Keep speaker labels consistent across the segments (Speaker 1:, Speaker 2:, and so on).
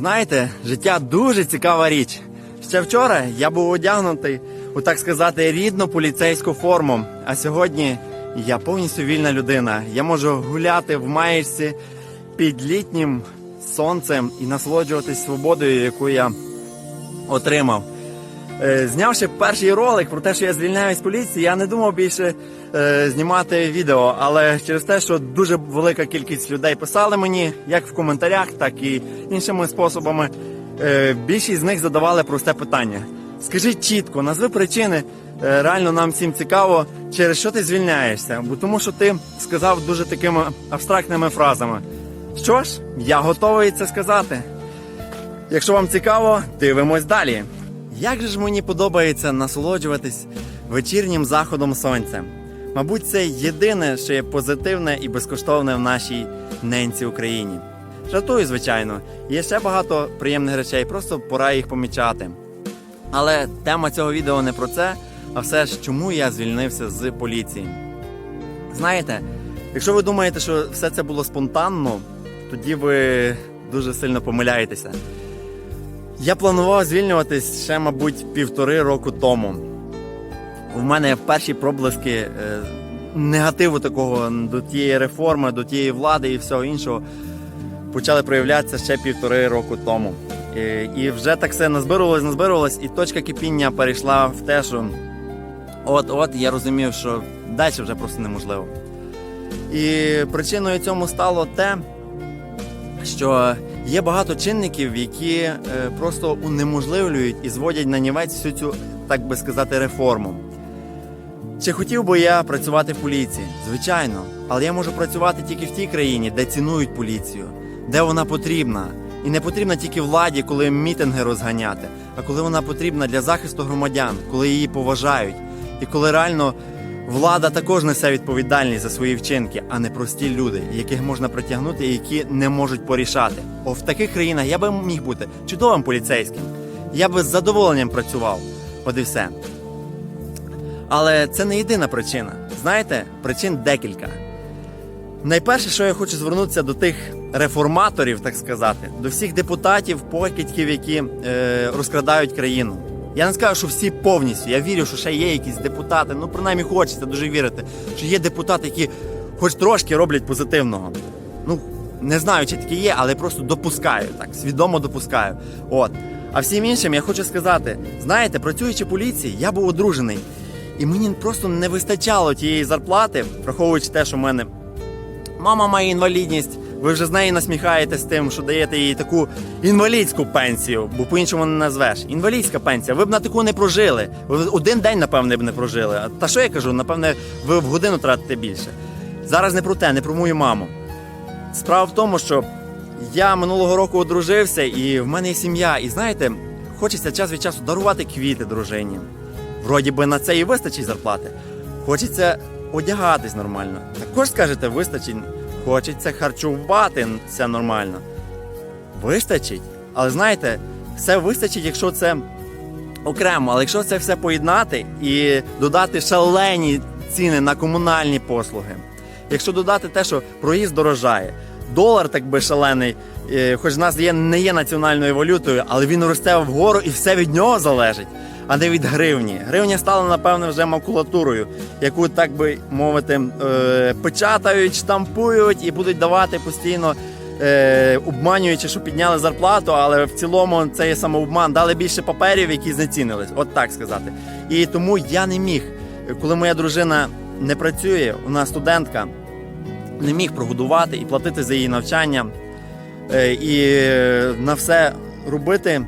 Speaker 1: Знаєте, життя дуже цікава річ. Ще вчора я був одягнутий у так сказати рідну поліцейську форму. А сьогодні я повністю вільна людина. Я можу гуляти в маєшці під літнім сонцем і насолоджуватись свободою, яку я отримав. Е, Знявши перший ролик про те, що я звільняюсь з поліції, я не думав більше е, знімати відео, але через те, що дуже велика кількість людей писали мені, як в коментарях, так і іншими способами, е, більшість з них задавали просте питання. Скажи чітко, назви причини. Реально нам всім цікаво, через що ти звільняєшся, бо тому що ти сказав дуже такими абстрактними фразами. Що ж, я готовий це сказати. Якщо вам цікаво, дивимось далі. Як же ж мені подобається насолоджуватись вечірнім заходом сонця? Мабуть, це єдине, що є позитивне і безкоштовне в нашій ненці Україні. Жартую, звичайно, є ще багато приємних речей, просто пора їх помічати. Але тема цього відео не про це, а все ж чому я звільнився з поліції. Знаєте, якщо ви думаєте, що все це було спонтанно, тоді ви дуже сильно помиляєтеся. Я планував звільнюватись ще, мабуть, півтори року тому. У мене перші проблиски е, негативу такого до тієї реформи, до тієї влади і всього іншого почали проявлятися ще півтори року тому. І, і вже так все назбирувалось, назбирувалось, і точка кипіння перейшла в те, що от-от я розумів, що далі вже просто неможливо. І причиною цьому стало те, що є багато чинників, які е, просто унеможливлюють і зводять на нівець всю цю, так би сказати, реформу. Чи хотів би я працювати в поліції? Звичайно, але я можу працювати тільки в тій країні, де цінують поліцію, де вона потрібна. І не потрібна тільки владі, коли мітинги розганяти, а коли вона потрібна для захисту громадян, коли її поважають, і коли реально влада також несе відповідальність за свої вчинки, а не прості люди, яких можна притягнути і які не можуть порішати. О, в таких країнах я би міг бути чудовим поліцейським. Я би з задоволенням працював. От і все. Але це не єдина причина. Знаєте, причин декілька. Найперше, що я хочу звернутися до тих реформаторів, так сказати, до всіх депутатів, покидьків, які е, розкрадають країну. Я не скажу, що всі повністю. Я вірю, що ще є якісь депутати. Ну, принаймні хочеться дуже вірити, що є депутати, які хоч трошки роблять позитивного. Ну, не знаю, чи такі є, але просто допускаю так, свідомо допускаю. От. А всім іншим я хочу сказати: знаєте, працюючи поліції, я був одружений. І мені просто не вистачало тієї зарплати, враховуючи те, що в мене мама має інвалідність. Ви вже з неї насміхаєтесь тим, що даєте їй таку інвалідську пенсію, бо по-іншому не назвеш. Інвалідська пенсія. Ви б на таку не прожили. Ви один день, напевне, б не прожили. А Та що я кажу, напевне, ви в годину тратите більше. Зараз не про те, не про мою маму. Справа в тому, що я минулого року одружився, і в мене є сім'я. І знаєте, хочеться час від часу дарувати квіти дружині. Вроді би на це і вистачить зарплати. Хочеться одягатись нормально. Також скажете, вистачить. Хочеться харчувати це нормально. Вистачить. Але знаєте, все вистачить, якщо це окремо. Але якщо це все поєднати і додати шалені ціни на комунальні послуги, якщо додати те, що проїзд дорожає, долар так би шалений, е, хоч в нас є, не є національною валютою, але він росте вгору і все від нього залежить, а не від гривні. Гривня стала, напевне, вже макулатурою, яку, так би мовити, е, печатають, штампують і будуть давати постійно. Е, обманюючи, що підняли зарплату, але в цілому це є самообман. Дали більше паперів, які знецінились, от так сказати. І тому я не міг, коли моя дружина не працює, вона студентка, не міг прогодувати і платити за її навчання, е, і на все робити,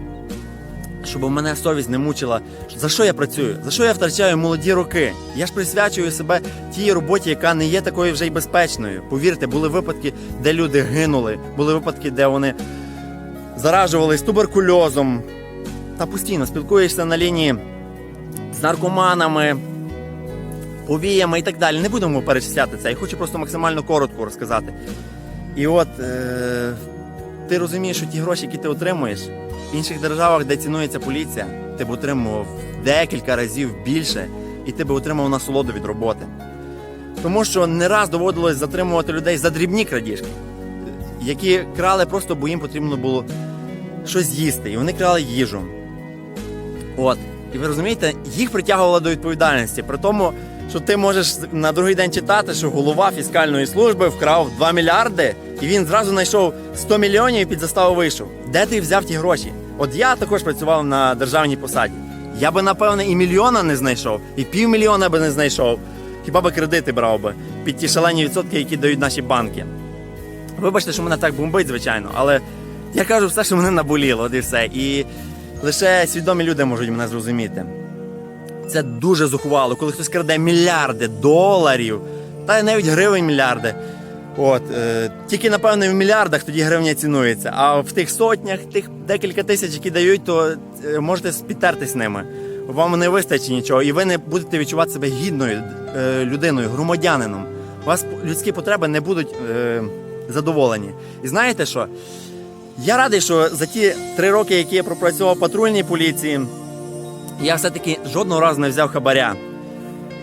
Speaker 1: щоб мене совість не мучила. За що я працюю? За що я втрачаю молоді роки? Я ж присвячую себе тій роботі, яка не є такою вже й безпечною. Повірте, були випадки, де люди гинули, були випадки, де вони заражувались туберкульозом. Та постійно спілкуєшся на лінії з наркоманами, повіями і так далі. Не будемо перечисляти це. Я хочу просто максимально коротко розказати. І от е- ти розумієш, що ті гроші, які ти отримуєш, в інших державах, де цінується поліція, ти б отримував декілька разів більше, і ти б отримав насолоду від роботи. Тому що не раз доводилось затримувати людей за дрібні крадіжки, які крали просто, бо їм потрібно було щось їсти, і вони крали їжу. От. І ви розумієте, їх притягувало до відповідальності. При тому, що ти можеш на другий день читати, що голова фіскальної служби вкрав 2 мільярди, і він зразу знайшов 100 мільйонів і під заставу вийшов. Де ти взяв ті гроші? От я також працював на державній посаді. Я би, напевне, і мільйона не знайшов, і півмільйона би не знайшов. Хіба би кредити брав би під ті шалені відсотки, які дають наші банки. Вибачте, що мене так бомбить, звичайно, але я кажу все, що мене наболіло, і все. І лише свідомі люди можуть мене зрозуміти. Це дуже зухвало, коли хтось краде мільярди доларів, та навіть гривень мільярди. От, е, тільки, напевно, в мільярдах тоді гривня цінується. А в тих сотнях, тих декілька тисяч, які дають, то е, можете підтертись ними. Вам не вистачить нічого, і ви не будете відчувати себе гідною е, людиною, громадянином. У вас людські потреби не будуть е, задоволені. І знаєте що? Я радий, що за ті три роки, які я пропрацював в патрульній поліції, я все-таки жодного разу не взяв хабаря.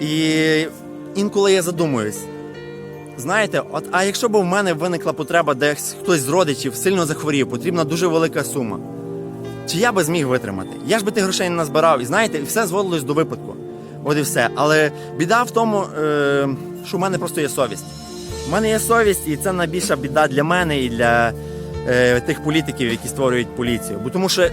Speaker 1: І інколи я задумуюсь. Знаєте, от а якщо б у мене виникла потреба, де хтось з родичів сильно захворів, потрібна дуже велика сума. Чи я би зміг витримати? Я ж би тих грошей не назбирав. І знаєте, і все зводилось до випадку. От і все. Але біда в тому, е, що в мене просто є совість. У мене є совість, і це найбільша біда для мене і для тих політиків, які створюють поліцію. Бо тому що е,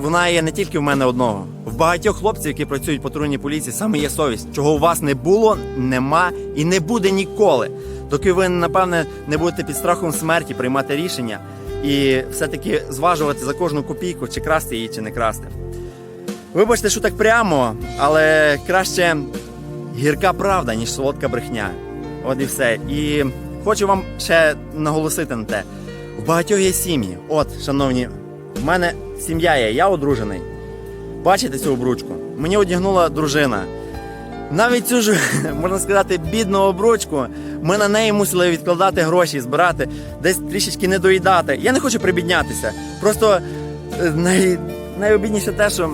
Speaker 1: вона є не тільки в мене одного. В багатьох хлопців, які працюють в патрульній поліції, саме є совість. Чого у вас не було, нема і не буде ніколи. Доки ви, напевне, не будете під страхом смерті приймати рішення і все-таки зважувати за кожну копійку, чи красти її, чи не красти. Вибачте, що так прямо, але краще гірка правда, ніж солодка брехня. От і все. І хочу вам ще наголосити на те: в багатьох є сім'ї. От, шановні, в мене сім'я є, я одружений. Бачите цю обручку? Мені одягнула дружина. Навіть цю ж, можна сказати, бідну обручку, ми на неї мусили відкладати гроші, збирати, десь трішечки не доїдати. Я не хочу прибіднятися. Просто е, най, найобідніше те, що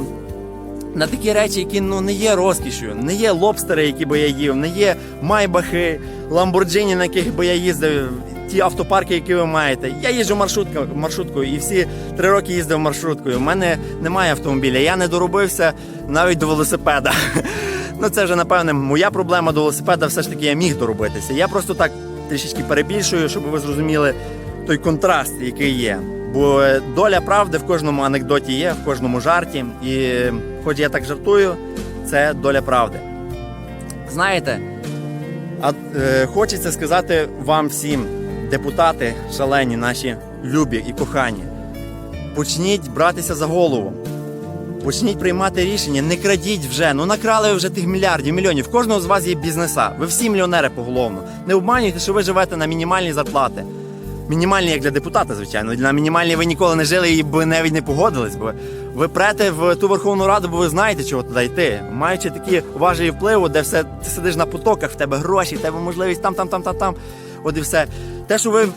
Speaker 1: на такі речі, які ну не є розкішю, не є лобстери, які би я їв, не є майбахи, ламборджині, на яких би я їздив, ті автопарки, які ви маєте. Я їжджу маршрутка, маршруткою і всі три роки їздив маршруткою. У мене немає автомобіля. Я не доробився навіть до велосипеда. Ну це вже напевне моя проблема до велосипеда. Все ж таки я міг доробитися. Я просто так трішечки перебільшую, щоб ви зрозуміли той контраст, який є. Бо доля правди в кожному анекдоті є, в кожному жарті. І хоч я так жартую, це доля правди. Знаєте, а, е, хочеться сказати вам всім, депутати шалені, наші любі і кохані, почніть братися за голову. Почніть приймати рішення, не крадіть вже. Ну накрали вже тих мільярдів, мільйонів. Кожного з вас є бізнеса. Ви всі мільйонери поголовно. Не обманюйте, що ви живете на мінімальні зарплати. Мінімальні, як для депутата, звичайно. На мінімальні ви ніколи не жили і б навіть не погодились. Бо ви прете в ту Верховну Раду, бо ви знаєте, чого туди йти. Маючи такі важелі впливу, де все ти сидиш на потоках, в тебе гроші, в тебе можливість там, там, там, там, там. От і все. Те, що ви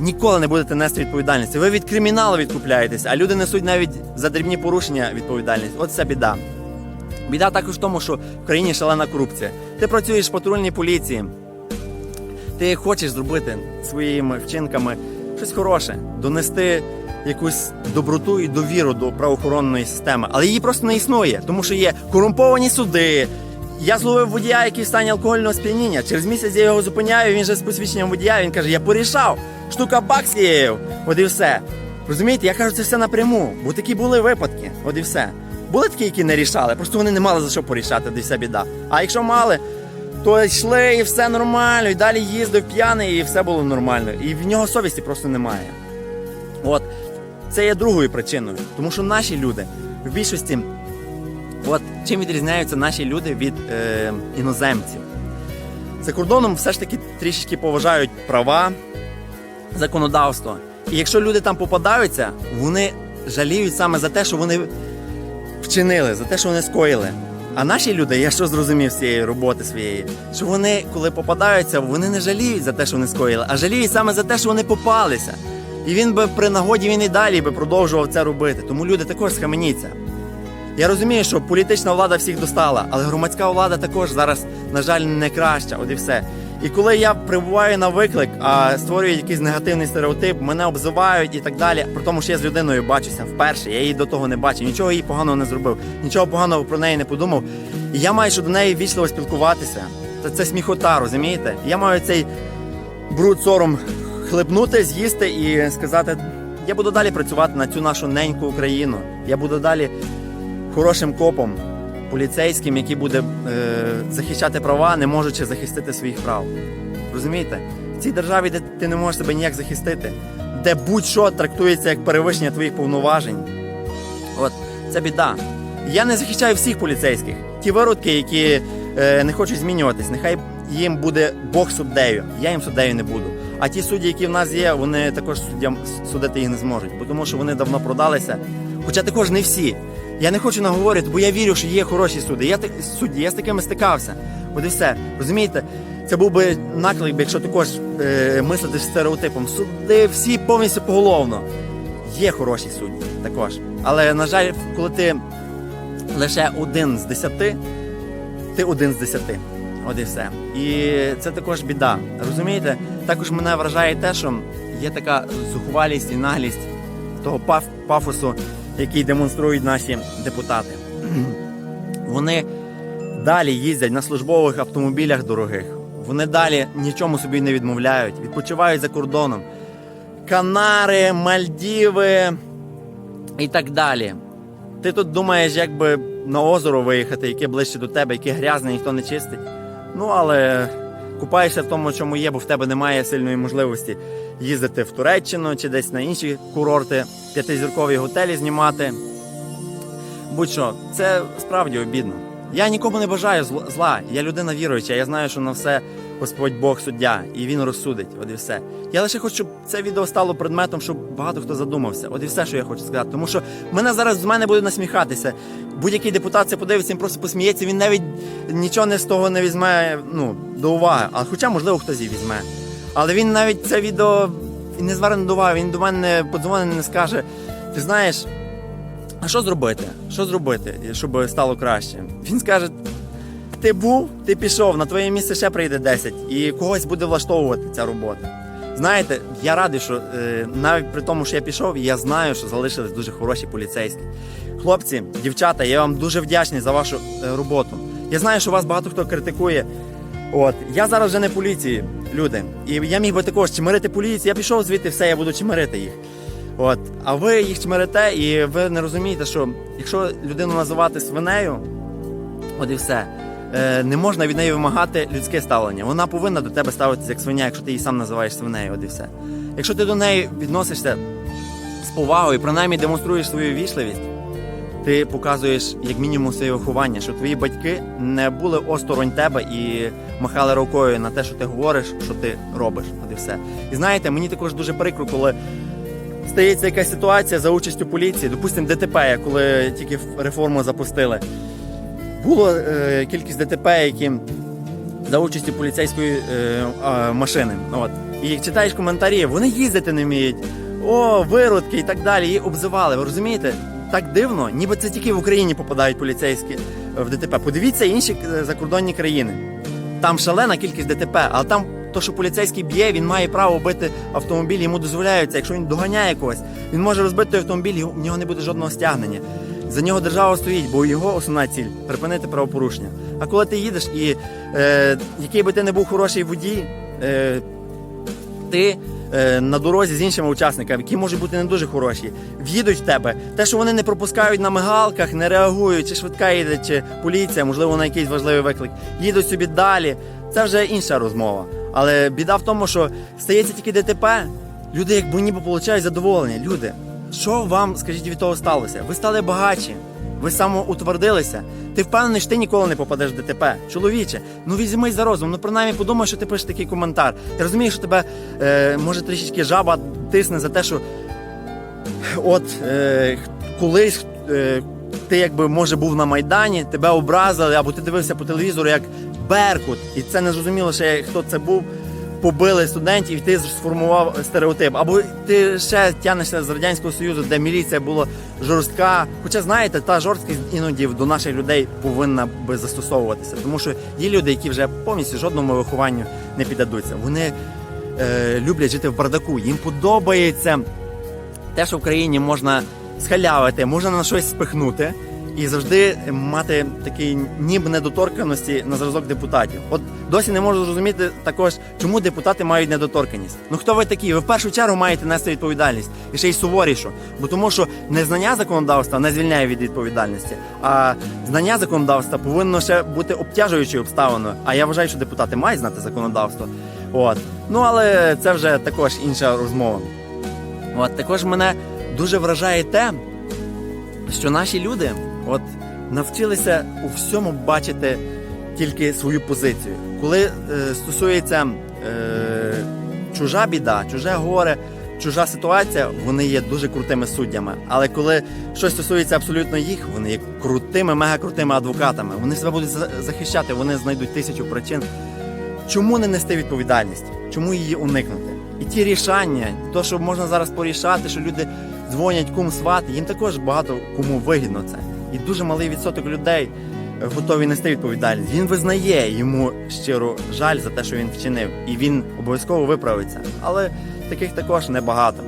Speaker 1: ніколи не будете нести відповідальності. Ви від криміналу відкупляєтесь, а люди несуть навіть за дрібні порушення відповідальність. От це біда. Біда також в тому, що в країні шалена корупція. Ти працюєш в патрульній поліції, ти хочеш зробити своїми вчинками щось хороше, донести якусь доброту і довіру до правоохоронної системи, але її просто не існує, тому що є корумповані суди. Я зловив водія, який в стані алкогольного сп'яніння. Через місяць я його зупиняю. Він же з посвідченням водія. Він каже: Я порішав, штука баксів. От і все. Розумієте, я кажу це все напряму, бо такі були випадки. От і все. Були такі, які не рішали, просто вони не мали за що порішати, де вся біда. А якщо мали, то йшли і все нормально, і далі їздив п'яний, і все було нормально. І в нього совісті просто немає. От це є другою причиною, тому що наші люди в більшості, от чим відрізняються наші люди від е, іноземців. За кордоном все ж таки трішечки поважають права, законодавство. І якщо люди там попадаються, вони жаліють саме за те, що вони вчинили, за те, що вони скоїли. А наші люди, я що зрозумів з цієї роботи своєї, що вони, коли попадаються, вони не жаліють за те, що вони скоїли, а жаліють саме за те, що вони попалися. І він би при нагоді він і далі би продовжував це робити. Тому люди також схаменіться. Я розумію, що політична влада всіх достала, але громадська влада також зараз, на жаль, не краща. От і все. І коли я прибуваю на виклик, а створюю якийсь негативний стереотип, мене обзивають і так далі. При тому, що я з людиною бачуся вперше, я її до того не бачив, нічого їй поганого не зробив, нічого поганого про неї не подумав. І я маю що до неї вічливо спілкуватися. Це, це сміхота, розумієте? Я маю цей бруд сором хлебнути, з'їсти і сказати: я буду далі працювати на цю нашу неньку Україну. Я буду далі хорошим копом, поліцейським, який буде е, захищати права, не можучи захистити своїх прав. Розумієте? В цій державі, де ти не можеш себе ніяк захистити, де будь-що трактується як перевищення твоїх повноважень. От це біда. Я не захищаю всіх поліцейських. Ті виродки, які е, не хочуть змінюватись, нехай їм буде Бог суддею. Я їм суддею не буду. А ті судді, які в нас є, вони також суддям судити їх не зможуть, тому що вони давно продалися. Хоча також не всі. Я не хочу наговорити, бо я вірю, що є хороші судді. Я судді, я з такими стикався. От і все. Розумієте? Це був би наклик, якщо також е, мислити стереотипом. Суди всі повністю поголовно. Є хороші судді також. Але, на жаль, коли ти лише один з десяти, ти один з десяти. От і все. І це також біда. Розумієте? Також мене вражає те, що є така зухвалість і наглість того паф, пафосу, який демонструють наші депутати. Вони далі їздять на службових автомобілях дорогих. Вони далі нічому собі не відмовляють, відпочивають за кордоном. Канари, Мальдіви і так далі. Ти тут думаєш, як би на озеро виїхати, яке ближче до тебе, яке грязне, ніхто не чистить. Ну, але купаєшся в тому, чому є, бо в тебе немає сильної можливості їздити в Туреччину чи десь на інші курорти, п'ятизіркові готелі знімати. Будь-що, це справді обідно. Я нікому не бажаю зла. Я людина віруюча. Я знаю, що на все Господь Бог суддя, і він розсудить. От і все. Я лише хочу, щоб це відео стало предметом, щоб багато хто задумався. От і все, що я хочу сказати. Тому що мене зараз з мене буде насміхатися. Будь-який депутат це подивиться, він просто посміється. Він навіть нічого не з того не візьме ну, до уваги. А хоча, можливо, хтось і візьме. Але він навіть це відео не зверне до уваги. Він до мене подзвонить, не скаже. Ти знаєш, а що зробити? Що зробити, щоб стало краще? Він скаже: ти був, ти пішов, на твоє місце ще прийде 10, і когось буде влаштовувати ця робота. Знаєте, я радий, що е, навіть при тому, що я пішов, я знаю, що залишились дуже хороші поліцейські. Хлопці, дівчата, я вам дуже вдячний за вашу е, роботу. Я знаю, що вас багато хто критикує. От я зараз вже не поліції, люди. І я міг би також чимирити поліцію. Я пішов звідти, все, я буду чимирити їх. От, а ви їх чмирите, і ви не розумієте, що якщо людину називати свинею, от і все. Е, не можна від неї вимагати людське ставлення. Вона повинна до тебе ставитися як свиня, якщо ти її сам називаєш свинею, от і все. Якщо ти до неї відносишся з повагою, принаймні демонструєш свою вічливість, ти показуєш як мінімум своє виховання, що твої батьки не були осторонь тебе і махали рукою на те, що ти говориш, що ти робиш. От і все. І знаєте, мені також дуже прикро, коли стається якась ситуація за участю поліції, допустимо, ДТП, коли тільки реформу запустили. Було е, кількість ДТП, які за участі поліцейської е, а, машини. От. І читаєш коментарі, вони їздити не вміють, о, виродки і так далі. Її обзивали. Ви розумієте? Так дивно, ніби це тільки в Україні попадають поліцейські е, в ДТП. Подивіться інші е, закордонні країни. Там шалена кількість ДТП, але там то, що поліцейський б'є, він має право бити автомобіль, йому дозволяється. Якщо він доганяє когось, він може розбити той автомобіль, і в нього не буде жодного стягнення. За нього держава стоїть, бо його основна ціль припинити правопорушення. А коли ти їдеш, і е, який би ти не був хороший водій, е, ти е, на дорозі з іншими учасниками, які можуть бути не дуже хороші, в'їдуть в тебе. Те, що вони не пропускають на мигалках, не реагують, чи швидка їде, чи поліція, можливо, на якийсь важливий виклик, їдуть собі далі. Це вже інша розмова. Але біда в тому, що стається тільки ДТП, люди якби ніби получають задоволення. Люди, що вам, скажіть, від того сталося? Ви стали багатші, ви самоутвердилися. Ти впевнений, що ти ніколи не попадеш в ДТП. Чоловіче, ну візьмись за розум, ну принаймні подумай, що ти пишеш такий коментар. Ти розумієш, що тебе е, може трішечки жаба тисне за те, що от е, колись е, ти якби може був на Майдані, тебе образили, або ти дивився по телевізору як Беркут, і це не зрозуміло ще хто це був. Побили студентів, і ти сформував стереотип. Або ти ще тягнешся з радянського союзу, де міліція була жорстка. Хоча знаєте, та жорсткість іноді до наших людей повинна би застосовуватися, тому що є люди, які вже повністю жодному вихованню не піддадуться. Вони е, люблять жити в бардаку. Їм подобається те, що в країні можна схалявити, можна на щось спихнути. І завжди мати такий ніб недоторканості на зразок депутатів. От досі не можу зрозуміти також, чому депутати мають недоторканість. Ну хто ви такі? Ви в першу чергу маєте нести відповідальність і ще й суворішу. Бо тому, що незнання законодавства не звільняє від відповідальності, а знання законодавства повинно ще бути обтяжуючою обставиною. А я вважаю, що депутати мають знати законодавство. От ну але це вже також інша розмова. От також мене дуже вражає те, що наші люди от навчилися у всьому бачити тільки свою позицію. Коли е, стосується е, чужа біда, чуже горе, чужа ситуація, вони є дуже крутими суддями. Але коли щось стосується абсолютно їх, вони є крутими, мегакрутими адвокатами. Вони себе будуть захищати, вони знайдуть тисячу причин. Чому не нести відповідальність? Чому її уникнути? І ті рішання, то, що можна зараз порішати, що люди дзвонять кум свати, їм також багато кому вигідно це. І дуже малий відсоток людей готові нести відповідальність. Він визнає йому щиро жаль за те, що він вчинив, і він обов'язково виправиться. Але таких також небагато.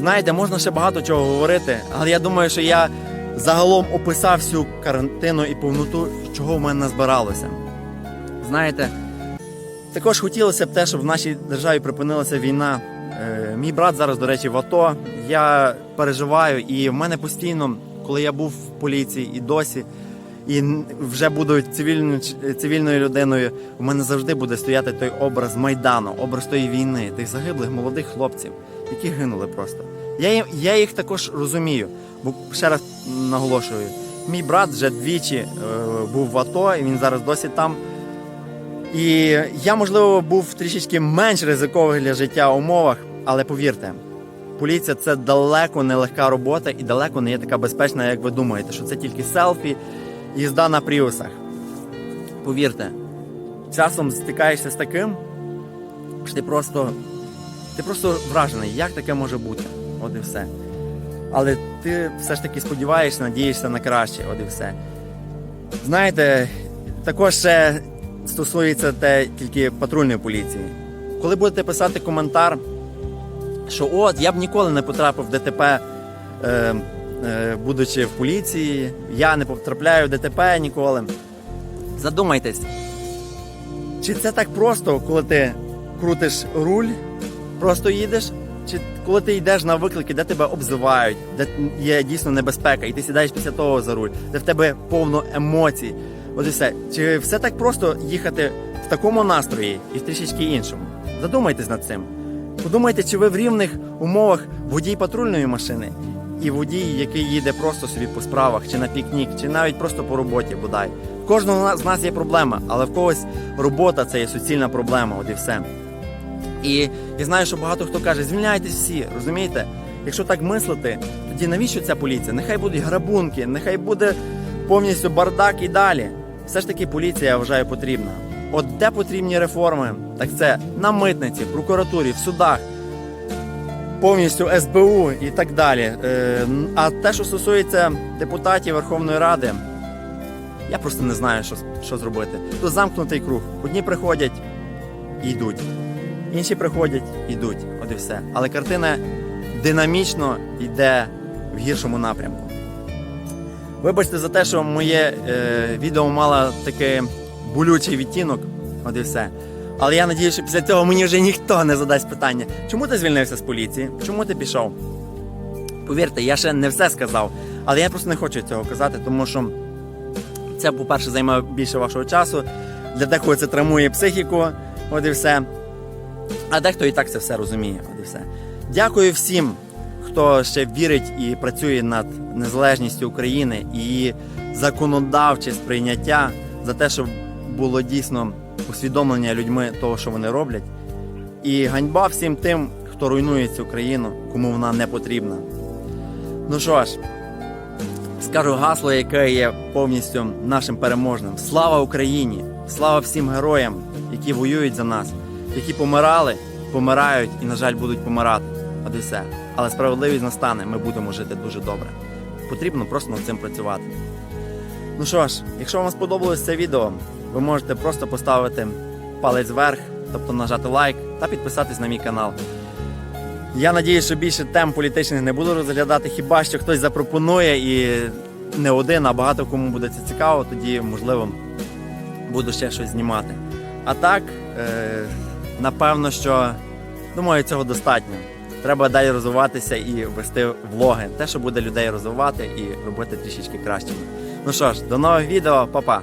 Speaker 1: Знаєте, можна ще багато чого говорити, але я думаю, що я загалом описав всю карантину і повноту, чого в мене назбиралося. Знаєте, також хотілося б те, щоб в нашій державі припинилася війна. Е, Мій брат зараз, до речі, в АТО. Я переживаю, і в мене постійно, коли я був в поліції і досі, і вже буду цивільною, цивільною людиною, у мене завжди буде стояти той образ Майдану, образ тої війни, тих загиблих молодих хлопців, які гинули просто. Я, я їх також розумію, бо ще раз наголошую, мій брат вже двічі е, був в АТО, і він зараз досі там. І я, можливо, був в трішечки менш ризикових для життя умовах, але повірте, поліція це далеко не легка робота і далеко не є така безпечна, як ви думаєте, що це тільки селфі їзда на пріусах. Повірте, часом стикаєшся з таким, що ти просто, ти просто вражений, як таке може бути. От і все. Але ти все ж таки сподіваєшся, надієшся на краще, от і все. Знаєте, також ще стосується те тільки патрульної поліції. Коли будете писати коментар, що от я б ніколи не потрапив в ДТП, е, е, будучи в поліції, я не потрапляю в ДТП ніколи. Задумайтесь, чи це так просто, коли ти крутиш руль, просто їдеш, чи коли ти йдеш на виклики, де тебе обзивають, де є дійсно небезпека, і ти сідаєш після того за руль, де в тебе повно емоцій. От і все. Чи все так просто їхати в такому настрої і в трішечки іншому? Задумайтесь над цим. Подумайте, чи ви в рівних умовах водій патрульної машини і водій, який їде просто собі по справах, чи на пікнік, чи навіть просто по роботі, бодай. В кожного з нас є проблема, але в когось робота це є суцільна проблема, от і все. І я знаю, що багато хто каже, звільняйтесь всі, розумієте? Якщо так мислити, тоді навіщо ця поліція? Нехай будуть грабунки, нехай буде повністю бардак і далі. Все ж таки поліція, я вважаю, потрібна. От де потрібні реформи, так це на митниці, прокуратурі, в судах, повністю СБУ і так далі. Е, А те, що стосується депутатів Верховної Ради, я просто не знаю, що, що зробити. Тут замкнутий круг. Одні приходять і йдуть. Інші приходять, і йдуть, от і все. Але картина динамічно йде в гіршому напрямку. Вибачте за те, що моє е, відео мало такий болючий відтінок, от і все. Але я надію, що після цього мені вже ніхто не задасть питання, чому ти звільнився з поліції? Чому ти пішов? Повірте, я ще не все сказав, але я просто не хочу цього казати, тому що це, по-перше, займає більше вашого часу. Для декого це травмує психіку, от і все. А дехто і так це все розуміє. От і все. Дякую всім, хто ще вірить і працює над незалежністю України і законодавче сприйняття за те, щоб було дійсно усвідомлення людьми того, що вони роблять. І ганьба всім тим, хто руйнує цю країну, кому вона не потрібна. Ну що ж, скажу гасло, яке є повністю нашим переможним. Слава Україні! Слава всім героям, які воюють за нас. які помирали, помирають і, на жаль, будуть помирати. От і все. Але справедливість настане, ми будемо жити дуже добре. Потрібно просто над цим працювати. Ну що ж, якщо вам сподобалось це відео, ви можете просто поставити палець вверх, тобто нажати лайк та підписатись на мій канал. Я надію, що більше тем політичних не буду розглядати, хіба що хтось запропонує і не один, а багато кому буде це цікаво, тоді можливо буду ще щось знімати. А так, е, напевно, що думаю, цього достатньо. Треба далі розвиватися і вести влоги, те, що буде людей розвивати і робити трішечки кращими. Ну що ж, до нових відео, па-па!